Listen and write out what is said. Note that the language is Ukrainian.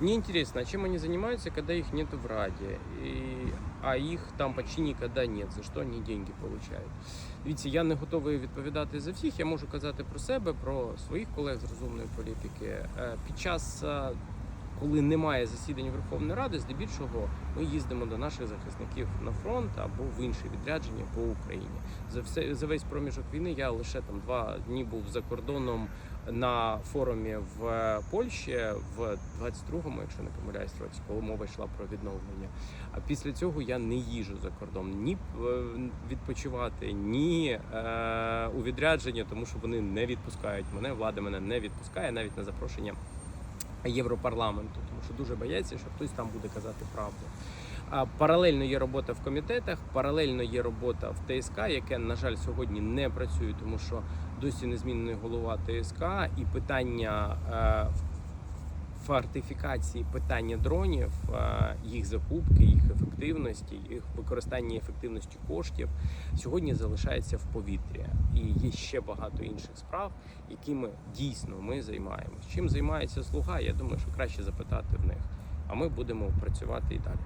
Мне интересно, а чем они занимаются, когда их нет в Раде, и, а їх там почти никогда нет, за що вони деньги получають. Дивіться, я не готовий відповідати за всіх. Я можу казати про себе, про своїх колег з розумної політики. Е, Під час, е, коли немає засідань Верховної Ради, здебільшого ми їздимо до наших захисників на фронт або в інші відрядження по Україні. За все за весь проміжок війни я лише там два дні був за кордоном на форумі в е, Польщі в 22-му, якщо не помиляюсь, році, коли мова йшла про відновлення. А після цього я не їжу за кордон ні е, відпочивати, ні е, у відрядження, тому що вони не відпускають мене. Влада мене не відпускає навіть на запрошення Європарламенту, тому що дуже бояться, що хтось там буде казати правду. Паралельно є робота в комітетах, паралельно є робота в ТСК, яке, на жаль, сьогодні не працює, тому що досі не змінений голова ТСК, і питання е, фортифікації, питання дронів, їх закупки, їх ефективності, їх використання і ефективності коштів сьогодні залишається в повітрі. І є ще багато інших справ, якими дійсно ми займаємося. Чим займається слуга? Я думаю, що краще запитати в них. А ми будемо працювати і далі.